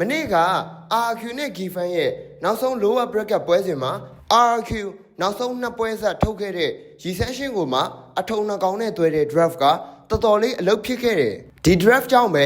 မနေ့က RQ နဲ့ Gfan ရဲ့နောက်ဆုံး lower bracket ပွဲစဉ်မှာ RQ နောက်ဆုံးနှစ်ပွဲဆက်ထုတ်ခဲ့တဲ့ရီဆန်ရှင်းကိုမှအထုံနှကောင်နဲ့တွဲတဲ့ draft ကတော်တော်လေးအလုပ်ဖြစ်ခဲ့တယ်ဒီ draft ကြောင့်ပဲ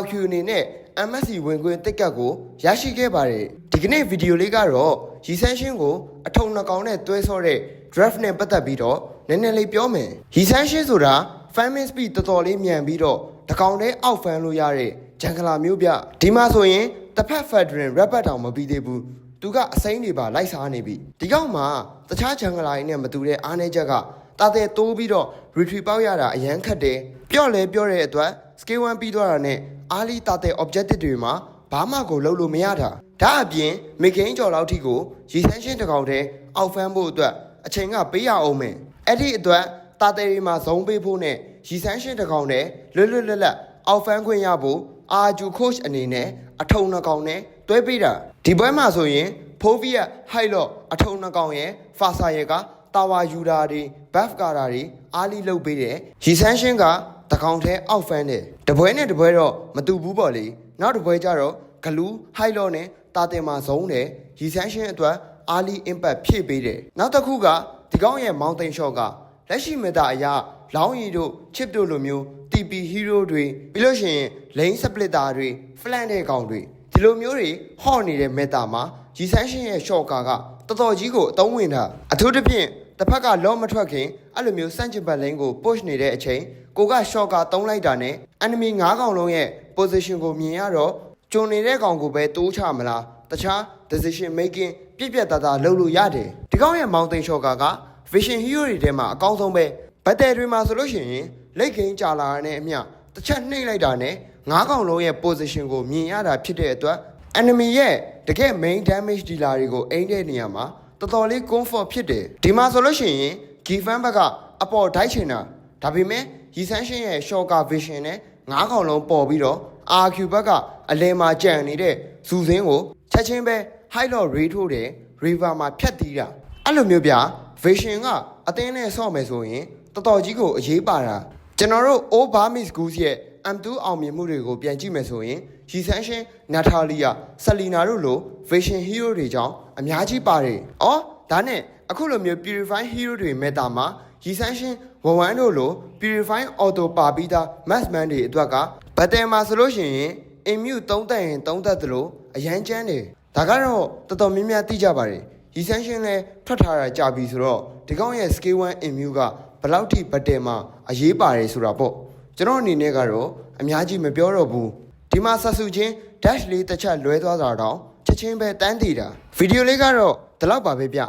RQ အနေနဲ့ MSC ဝင်ခွင့်တိက်ကတ်ကိုရရှိခဲ့ပါတယ်ဒီကနေ့ဗီဒီယိုလေးကတော့ရီဆန်ရှင်းကိုအထုံနှကောင်နဲ့တွဲဆော့တဲ့ draft နဲ့ပတ်သက်ပြီးတော့နည်းနည်းလေးပြောမယ်ရီဆန်ရှင်းဆိုတာ fan speed တော်တော်လေးမြန်ပြီးတော့တကောင်တည်းအောက်ဖန်လို့ရတဲ့ ဂျန်ကလာမျိုးပြဒီမှာဆိုရင်တစ်ဖက် Federal Rabbit တောင်မပြီးသေးဘူးသူကအစိမ်းတွေပါလိုက်စားနေပြီဒီကောင်မှာတခြားဂျန်ကလာတွေနဲ့မတူတဲ့အားနည်းချက်ကတာတဲ့တိုးပြီးတော့ retrieve ပေါက်ရတာအရန်ခက်တယ်ပြော့လဲပြော့တဲ့အတွက် scale 1ပြီးသွားတာနဲ့အားလီတာတဲ့ objective တွေမှာဘာမှကိုလုပ်လို့မရတာဒါအပြင်မိကိန်းကျော်လောက်ထိကိုရီဆန်းရှင်းတစ်ကောင်တည်းအောက်ဖမ်းဖို့အတွက်အချိန်ကပေးရအောင်မယ်အဲ့ဒီအတွက်တာတဲ့တွေမှာဇုံပေးဖို့နဲ့ရီဆန်းရှင်းတစ်ကောင်တည်းလွတ်လွတ်လပ်လပ်အောက်ဖမ်းခွင့်ရဖို့ အာဂျူ coach အနေနဲ့အထုံနှကောင်နဲ့တွဲပေးတာဒီပွဲမှာဆိုရင်ဖိုးဗီယဟိုက်လော့အထုံနှကောင်ရဲ့ဖာဆာရဲ့ကတာဝါယူတာတွေဘတ်ကာတာတွေအားလီလုပ်ပေးတယ်ရီဆန်းရှင်းကတကောင်ထဲအောက်ဖမ်းတယ်တပွဲနဲ့တပွဲတော့မတူဘူးပေါ့လေနောက်တပွဲကျတော့ဂလူးဟိုက်လော့နဲ့တာတင်မှာဇုံတယ်ရီဆန်းရှင်းအတွက်အားလီ impact ဖြည့်ပေးတယ်နောက်တစ်ခုကဒီကောင်ရဲ့ mountain shot ကလက်ရှိမေတာအရာလောင်းရီတို့ chip တို့လိုမျိုး TP hero တွေပြီးလို့ရှိရင် lane splitter တွေ flank တဲ့ကောင်တွေဒီလိုမျိုးတွေဟော့နေတဲ့ meta မှာရီဆန်းရှင်းရဲ့ shot ကာကတော်တော်ကြီးကိုအသုံးဝင်တာအထူးသဖြင့်တစ်ဖက်ကလောမထွက်ခင်အဲ့လိုမျိုးစန့်ကျင်ဘက် lane ကို push နေတဲ့အချိန်ကိုက shot ကာသုံးလိုက်တာနဲ့ enemy ၅ကောင်လုံးရဲ့ position ကိုမြင်ရတော့ကျုံနေတဲ့ကောင်ကိုပဲတိုးချမလားတခြား decision making ပြည့်ပြတ်သားသားလုပ်လို့ရတယ်ဒီကောင်ရဲ့ mountain shot ကာက vision hero တွေထဲမှာအကောင်းဆုံးပဲဘတ်တယ်တွေမှာဆိုလို့ရှိရင် လက်ကိန်းကြာလာတာနဲ့အမျှတစ်ချက်နှိမ့်လိုက်တာနဲ့ငါးကောင်လုံးရဲ့ position ကိုမြင်ရတာဖြစ်တဲ့အတွက် enemy ရဲ့တကယ် main damage dealer တွေကိုအိမ်တဲ့နေရာမှာတော်တော်လေး comfort ဖြစ်တယ်ဒီမှာဆိုလို့ရှိရင် Gfan ဘက်ကအပေါ်ဒိုက်ချင်တာဒါပေမဲ့ Yisanshin ရဲ့ shorter vision နဲ့ငါးကောင်လုံးပေါ်ပြီးတော့ RQ ဘက်ကအလဲမှာကြံနေတဲ့ဇူစင်းကိုချက်ချင်းပဲ high low ray ထိုးတယ် river မှာဖြတ်တီးတာအဲ့လိုမျိုးဗျာ vision ကအတင်းနဲ့ဆော့မယ်ဆိုရင်တော်တော်ကြီးကိုအရေးပါတာ ကျွန်တော်တို့ O Burmese Goose ရဲ့ M2 အောင်မြင်မှုတွေကိုပြန်ကြည့်မယ်ဆိုရင်ရီဆန်ရှင်နာတာလီယာဆလီနာတို့လို Vision Hero တွေကြောင့်အများကြီးပါတယ်။အော်ဒါနဲ့အခုလိုမျိုး Purify Hero တွေမေတာမှာရီဆန်ရှင်ဝဝန်းတို့လို Purify Auto ပါပြီးသား Massman တွေအတွက်ကဘတ်တယ်မှာဆိုလို့ရှိရင် Immune သုံးသက်ရင်သုံးသက်သလိုအရန်ကျန်းတယ်။ဒါကတော့တော်တော်များများသိကြပါတယ်။ရီဆန်ရှင်လည်းထွက်ထားတာကြာပြီဆိုတော့ဒီကောင်ရဲ့ Scale 1 Immune က ဘယ်လောက်ထိဘတ်တယ်မှာအရေးပါတယ်ဆိုတာပေါ့။ကျွန်တော်အနေနဲ့ကတော့အများကြီးမပြောတော့ဘူးဒီမှာဆက်စုချင်း dash လေးတစ်ချက်လွဲသွားတာတော့ချက်ချင်းပဲတန်းတည်တာဗီဒီယိုလေးကတော့ဒီလောက်ပါပဲဗျ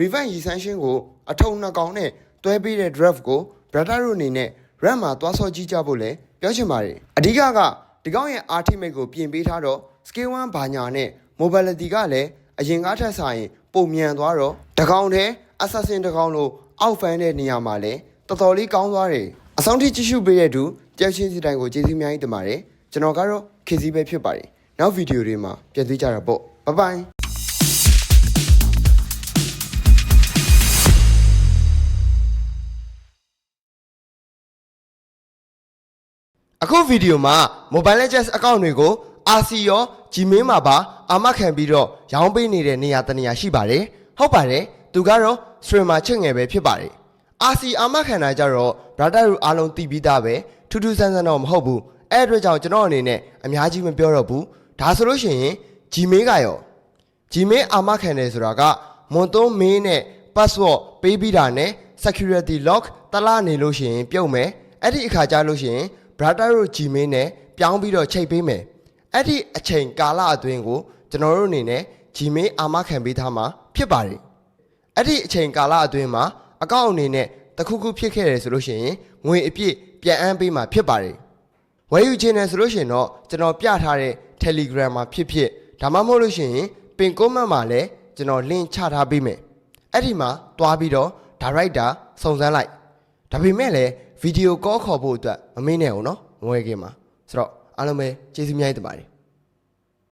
revenge recension ကိုအထုံနှစ်ကောင်နဲ့တွဲပေးတဲ့ draft ကို brother တို့အနေနဲ့ ram မှာသွားဆော့ကြည့်ကြဖို့လဲပြောချင်ပါတယ်အဓိကကဒီကောင်ရဲ့ ultimate ကိုပြင်ပေးထားတော့ scale 1ဘာညာနဲ့ mobility ကလည်းအရင်ကားထက်ဆိုင်ပုံမြန်သွားတော့တကောင်တည်း assassin တကောင်လို့ အောက်ဖန်တဲ့နေရာမှာလဲတော်တော်လေးကောင်းသွားတယ်အဆောင်ထိကြည့်ရှုပေးတဲ့သူတယောက်ချင်းစီတိုင်းကိုကျေးဇူးအများကြီးတင်ပါတယ်ကျွန်တော်ကတော့ခေစီပဲဖြစ်ပါတယ်နောက်ဗီဒီယိုတွေမှာပြန်တွေ့ကြတာပေါ့ဘိုင်ဘိုင်အခုဗီဒီယိုမှာ Mobile Legends အကောင့်တွေကို RC ရော Gmail မှာပါအာမခံပြီးတော့ရောင်းပေးနေတဲ့နေရာတစ်နေရာရှိပါတယ်ဟုတ်ပါတယ်သူကတော့ streamer ချစ်ငယ်ပဲဖြစ်ပါတယ် RC အာမခံတာကြတော့ brother တို့အားလုံးသိပြီးသားပဲထူးထူးဆန်းဆန်းတော့မဟုတ်ဘူးအဲ့အတွက်ကြောင့်ကျွန်တော်အနေနဲ့အများကြီးမပြောတော့ဘူးဒါဆိုလို့ရှိရင် Gmail ကရော Gmail အာမခံတယ်ဆိုတာကမွန်သုံးမင်းနဲ့ password ပေးပြီးတာနဲ့ security lock တလားနေလို့ရှိရင်ပြုတ်မယ်အဲ့ဒီအခါကျလို့ရှိရင် brother တို့ Gmail နဲ့ပြောင်းပြီးတော့ချိန်ပေးမယ်အဲ့ဒီအချိန်ကာလအတွင်းကိုကျွန်တော်တို့အနေနဲ့ Gmail အာမခံပေးထားမှာဖြစ်ပါတယ် အဲ့ဒီအချိန်ကာလအတွင်းမှာအကောင့်အနေနဲ့တခုခုဖြစ်ခဲ့တယ်ဆိုလို့ရှိရင်ငွေအပြည့်ပြန်အမ်းပေးမှာဖြစ်ပါတယ်ဝယ်ယူခြင်းနဲ့ဆိုလို့ရှိရင်တော့ကျွန်တော်ပြထားတဲ့ Telegram မှာဖြစ်ဖြစ်ဒါမှမဟုတ်လို့ရှိရင်ပင် comment မှာလည်းကျွန်တော် link ချထားပေးမယ်အဲ့ဒီမှာတွားပြီးတော့ director စုံစမ်းလိုက်ဒါပေမဲ့လည်းဗီဒီယိုကောခေါ်ဖို့အတွက်မမေ့နဲ့အောင်နော်မဝယ်ခင်မှာဆိုတော့အားလုံးပဲကျေးဇူးများတင်ပါတယ်